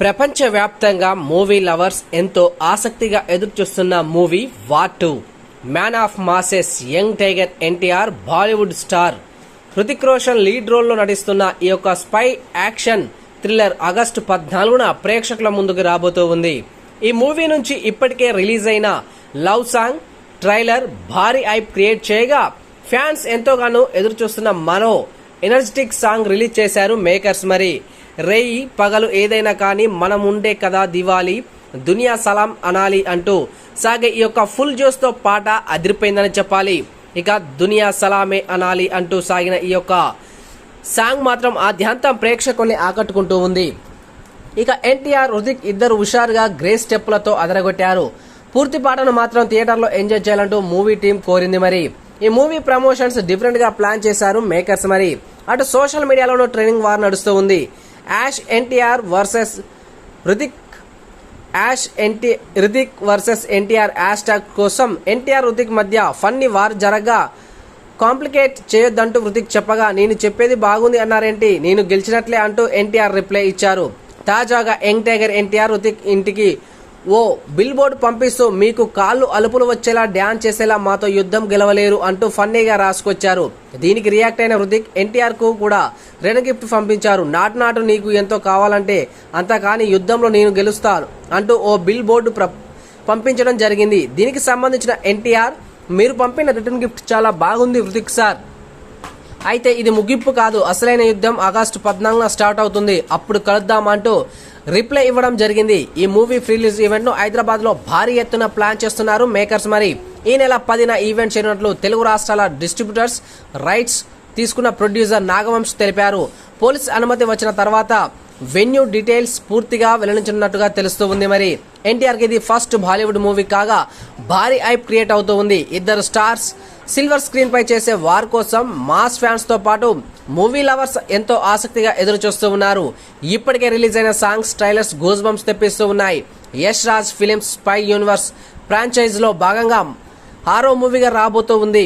ప్రపంచవ్యాప్తంగా movie lovers ఎంతో ఆసక్తిగా ఎదురుచూస్తున్న movie war two. Man of masses young tiger NTR Bollywood star. Hrithik Roshan lead రోల్లో నటిస్తున్న ఈ యొక్క స్పై యాక్షన్ థ్రిల్లర్ ఆగస్టు పద్నాలుగున ప్రేక్షకుల ముందుకు రాబోతూ ఉంది. ఈ మూవీ నుంచి ఇప్పటికే రిలీజ్ అయిన లవ్ సాంగ్ ట్రైలర్ భారీ ఐప్ క్రియేట్ చేయగా ఫ్యాన్స్ ఎంతోగానో ఎదురుచూస్తున్న మనో మరో ఎనర్జెటిక్ సాంగ్ రిలీజ్ చేశారు మేకర్స్ మరి. రేయి పగలు ఏదైనా కానీ మనం ఉండే కదా దివాలి దునియా సలాం అనాలి అంటూ సాగే ఈ యొక్క ఫుల్ జోస్తో పాట అదిరిపోయిందని చెప్పాలి. ఇక దునియా సలామే అనాలి అంటూ సాగిన ఈ యొక్క సాంగ్ మాత్రం ఆద్యంతం ప్రేక్షకుల్ని ఆకట్టుకుంటూ ఉంది. ఇక ఎన్టీఆర్ హృతిక్ ఇద్దరు హుషారుగా గ్రే స్టెప్పులతో అదరగొట్టారు. పూర్తి పాటను మాత్రం థియేటర్లో ఎంజాయ్ చేయాలంటూ మూవీ టీం కోరింది మరి. ఈ మూవీ ప్రమోషన్స్ డిఫరెంట్గా ప్లాన్ చేశారు మేకర్స్ మరి. అటు సోషల్ మీడియాలోనూ ట్రైనింగ్ వార్ నడుస్తూ ఉంది. Hash NTR versus Hrithik hash NT Hrithik versus NTR ash tag కోసం ఎన్టీఆర్ హృతిక్ మధ్య ఫన్నీ వార్ జరగా కాంప్లికేట్ చేయొద్దంటూ హృతిక్ చెప్పగా నేను చెప్పేది బాగుంది అన్నారేంటి? నేను గెలిచినట్లే అంటూ ఎన్టీఆర్ రిప్లై ఇచ్చారు. తాజాగా యంగ్ టైగర్ ఎన్టీఆర్ హృతిక్ ఇంటికి ఓ బిల్ బోర్డు పంపిస్తూ మీకు కాళ్ళు అలుపులు వచ్చేలా డ్యాన్స్ చేసేలా మాతో యుద్ధం గెలవలేరు అంటూ ఫన్నీగా రాసుకొచ్చారు. దీనికి రియాక్ట్ అయిన హృతిక్ ఎన్టీఆర్కు కూడా రెన్ గిఫ్ట్ పంపించారు. నాటు నాటు నీకు ఎంతో కావాలంటే అంత కానీ యుద్ధంలో నేను గెలుస్తాను అంటూ ఓ బిల్ బోర్డు పంపించడం జరిగింది. దీనికి సంబంధించిన ఎన్టీఆర్ మీరు పంపిన రిటర్న్ గిఫ్ట్ చాలా బాగుంది హృతిక్ సార్. అయితే ఇది ముగింపు కాదు. అసలైన యుద్ధం ఆగస్టు పద్నాలుగున స్టార్ట్ అవుతుంది. అప్పుడు కలుద్దాం అంటూ రిప్లై ఇవ్వడం జరిగింది. ఈ మూవీ రిలీజ్ ఈవెంట్ను హైదరాబాద్లో భారీ ఎత్తున ప్లాన్ చేస్తున్నారు మేకర్స్ మరి. ఈ నెల పదిన ఈవెంట్ చేరినట్లు తెలుగు రాష్ట్రాల డిస్ట్రిబ్యూటర్స్ రైట్స్ తీసుకున్న ప్రొడ్యూసర్ నాగవంశ్ తెలిపారు. పోలీస్ అనుమతి వచ్చిన తర్వాత వెన్యూ డీటెయిల్స్ పూర్తిగా వెల్లడించనున్నట్టుగా తెలుస్తూ ఉంది మరి. ఎన్టీఆర్కి ఇది ఫస్ట్ బాలీవుడ్ మూవీ కాగా భారీ ఐప్ క్రియేట్ అవుతూ ఉంది. ఇద్దరు స్టార్స్ సిల్వర్ స్క్రీన్ పై చేసే వార్ కోసం మాస్ ఫ్యాన్స్తో పాటు మూవీ లవర్స్ ఎంతో ఆసక్తిగా ఎదురు చూస్తూ ఉన్నారు. ఇప్పటికే రిలీజ్ అయిన సాంగ్స్ ట్రైలర్స్ గూజ్ బంప్స్ తెప్పిస్తూ ఉన్నాయి. Yash Raj films spy universe ఫ్రాంచైజ్లో భాగంగా ఆరో మూవీగా రాబోతూ ఉంది.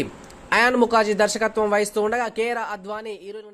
అయాన్ ముఖాజీ దర్శకత్వం వహిస్తూ ఉండగా కేరా అద్వానీ హీరోయిన్